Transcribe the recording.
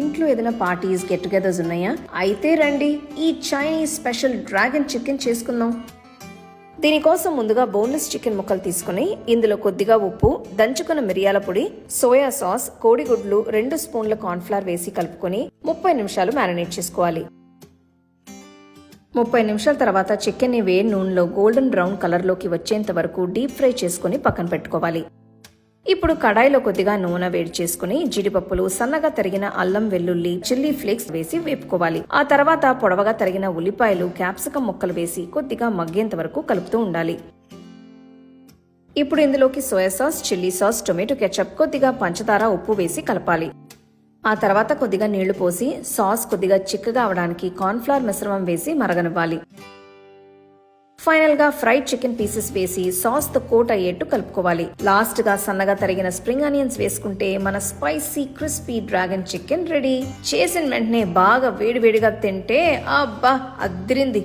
ఇంట్లో ఏదైనా parties get togethers ఉన్నాయా? అయితే రండి ఈ చైనీస్ స్పెషల్ డ్రాగన్ చికెన్ చేసుకుందాం. దీనికోసం ముందుగా బోన్లెస్ చికెన్ ముక్కలు తీసుకుని ఇందులో కొద్దిగా ఉప్పు దంచుకున్న మిరియాల పొడి సోయా సాస్ కోడిగుడ్లు రెండు స్పూన్ల కార్న్ఫ్లవర్ వేసి కలుపుకొని ముప్పై నిమిషాలు మ్యారినేట్ చేసుకోవాలి. ముప్పై నిమిషాల తర్వాత చికెన్ని వేడి నూనెలో గోల్డెన్ బ్రౌన్ కలర్లోకి వచ్చేంత వరకు డీప్ ఫ్రై చేసుకుని పక్కన పెట్టుకోవాలి. ఇప్పుడు కడాయిలో కొద్దిగా నూనె వేడి చేసుకుని జీడిపప్పులు సన్నగా తరిగిన అల్లం వెల్లుల్లి చిల్లీ ఫ్లేక్స్ వేసి వేపుకోవాలి. ఆ తర్వాత పొడవగా తరిగిన ఉల్లిపాయలు క్యాప్సికం ముక్కలు వేసి కొద్దిగా మగ్గేంత వరకు కలుపుతూ ఉండాలి. ఇప్పుడు ఇందులోకి soya sauce chilli sauce tomato ketchup కొద్దిగా పంచదార ఉప్పు వేసి కలపాలి. ఆ తర్వాత కొద్దిగా నీళ్ళు పోసి సాస్ కొద్దిగా చిక్కగా అవడానికి కార్న్ఫ్లవర్ మిశ్రమం వేసి మరగనివ్వాలి. ఫైనల్గా ఫ్రైడ్ చికెన్ పీసెస్ వేసి సాస్తో కోట్ అయ్యేట్టు కలుపుకోవాలి. లాస్ట్గా సన్నగా తరిగిన స్ప్రింగ్ ఆనియన్స్ వేసుకుంటే మన spicy crispy dragon chicken ready. చేసిన వెంటనే బాగా వేడివేడిగా తింటే అబ్బా అదిరింది